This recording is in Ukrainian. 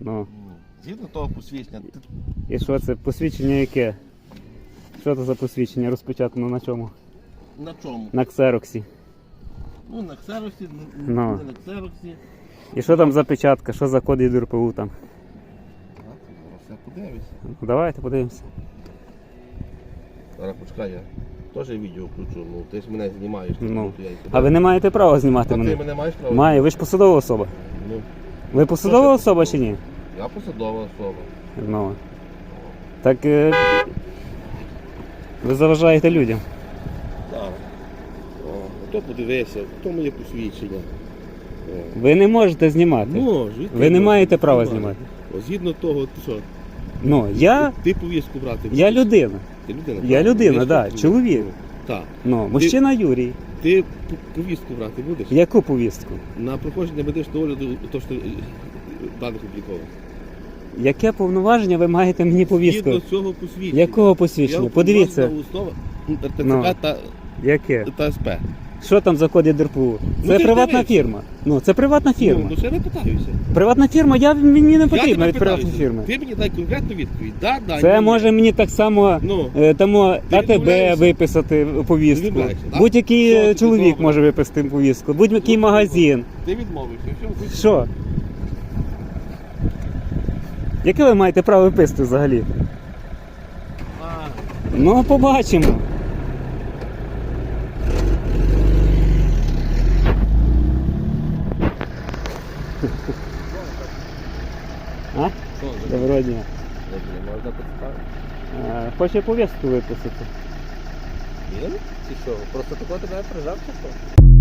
Ну. Згідно того посвідчення, ти І що це посвідчення яке? Що це за посвідчення розпечатано на чому? на чому? На ксероксі. Ну, на ксероксі, н- Ну. не на ксероксі. І що там за печатка? Що за код від РПУ там? А, зараз я подивлюся. Ну, давайте подивимося. Зараз почекай, я теж відео включу. Ну, ти ж мене знімаєш. Ну. то я тебе- А ви не маєте права знімати А ти мене? мене маєш право? Має, ви ж посадова особа. Ну, Ви посадова особа чи ні? я посадова особа. Ну. Так е, ви заважаєте людям. Так. О, то подивися, то моє посвідчення. О. Ви не можете знімати. Ну, звідки Ви не маєте права Знімаю. знімати. О, Згідно того, ти що? Ну, я, Ти повістку брати. я будеш? людина. Ти людина? Я так? людина, да, чоловік. Ну, Так. Ну, мужчина Юрій. Ти повістку брати будеш? Яку повістку? На проходження медичного огляду, то що е, даних облікових. Яке повноваження ви маєте мені повістку? Згідно цього посвідчення. Якого Я посвідчення? Подивіться. уповноважена Основа Ну. Та, Яке? та СП. Що там за код ДРПУ? Ну, Це ти ж приватна фірма. Ну, це приватна фірма. Ну, ну ще не питаюся. Приватна фірма, я мені не потрібна від приватної фірми. Ти мені дай конкретну відповідь. Да, да, Це ні, може мені так само Ну. е, тому АТБ виписати повістку. Відмовляєшся, так? Будь-який Що е, чоловік добре? може виписати повістку, будь-який Ну, магазин. Ти відмовився. Все, ти- Що? Яке ви маєте право виписати взагалі? А, Ну, побачимо. А? Доброго дня. Можна підставити. Хоче повістку виписати. Він? Чи що? Просто такого тебе прижав чи що?